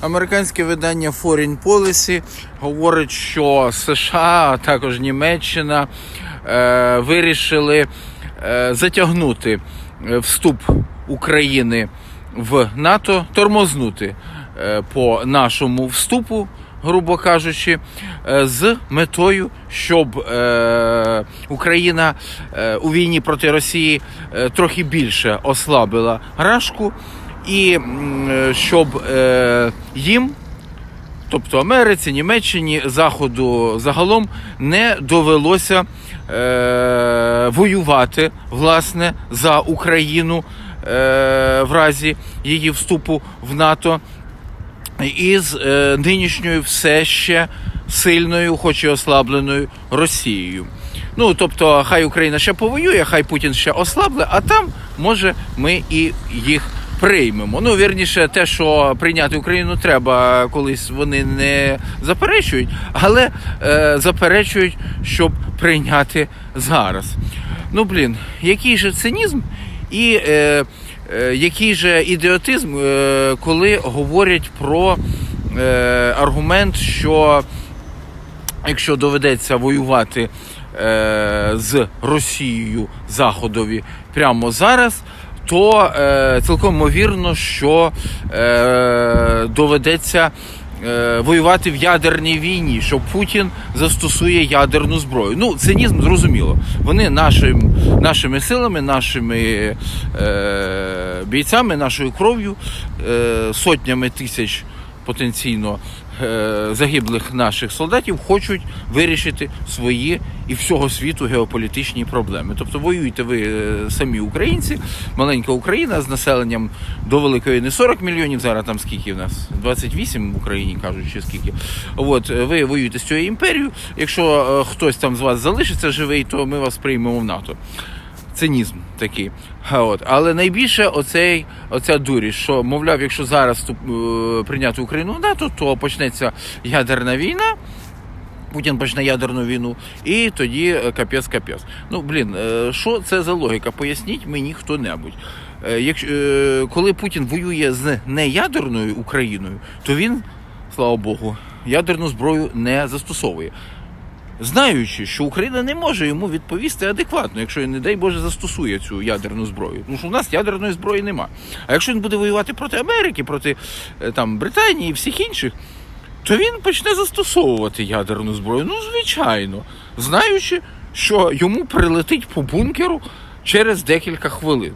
Американське видання Foreign Policy говорить, що США, а також Німеччина е, вирішили е, затягнути е, вступ України в НАТО, тормознути е, по нашому вступу, грубо кажучи, е, з метою, щоб е, Україна е, у війні проти Росії е, трохи більше ослабила рашку, і е, щоб е, їм тобто Америці, Німеччині, Заходу загалом не довелося е, воювати власне за Україну в разі її вступу в НАТО із нинішньою все ще сильною, хоч і ослабленою Росією. Ну тобто, хай Україна ще повоює, хай Путін ще ослабле, а там може ми і їх приймемо. Ну, вірніше, те, що прийняти Україну треба, колись вони не заперечують, але е, заперечують, щоб прийняти зараз. Ну блін, який же цинізм і е, е, який же ідіотизм, е, коли говорять про е, аргумент, що якщо доведеться воювати е, з Росією Заходові прямо зараз, то е, цілком ймовірно, що е, доведеться. е, Воювати в ядерній війні, що Путін застосує ядерну зброю. Ну, цинізм зрозуміло. Вони нашим, нашими силами, нашими е, бійцями, нашою кров'ю, е, сотнями тисяч потенційно е, загиблих наших солдатів хочуть вирішити свої і всього світу геополітичні проблеми. Тобто воюєте ви е, самі українці, маленька Україна з населенням до великої не 40 мільйонів, зараз там скільки в нас? 28 в Україні кажуть, чи скільки. От е, ви воюєте з цією імперією. Якщо хтось там з вас залишиться живий, то ми вас приймемо в НАТО цинізм такий. От. Але найбільше оцей, оця дурість, що, мовляв, якщо зараз вступ- е, прийняти Україну в НАТО, то почнеться ядерна війна. Путін почне ядерну війну, і тоді е, капець капець. Ну блін, е, що це за логіка? Поясніть мені хто-небудь. Якщо коли Путін воює з неядерною Україною, то він, слава Богу, ядерну зброю не застосовує знаючи, що Україна не може йому відповісти адекватно, якщо не дай Боже, застосує цю ядерну зброю. Тому що у нас ядерної зброї нема. А якщо він буде воювати проти Америки, проти е, там Британії і всіх інших, то він почне застосовувати ядерну зброю. Ну, звичайно, знаючи, що йому прилетить по бункеру через декілька хвилин.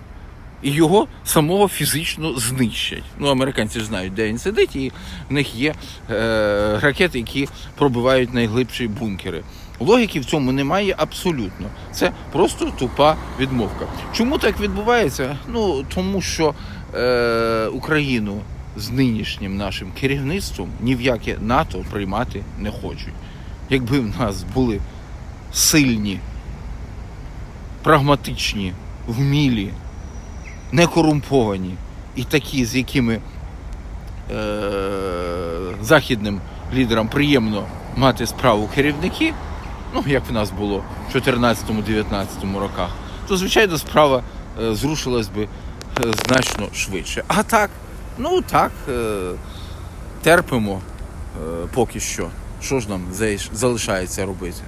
І його самого фізично знищать. Ну, американці знають, де він сидить, і в них є е, ракети, які пробивають найглибші бункери. Логіки в цьому немає абсолютно. Це просто тупа відмовка. Чому так відбувається? Ну тому що е, Україну з нинішнім нашим керівництвом ні в яке НАТО приймати не хочуть. Якби в нас були сильні, прагматичні, вмілі, некорумповані і такі, з якими е, західним лідерам приємно мати справу керівники, ну як в нас було в 14-19 роках, то звичайно справа е, зрушилась би е, значно швидше. А так, ну так, е, терпимо е, поки що. Що ж нам залишається робити?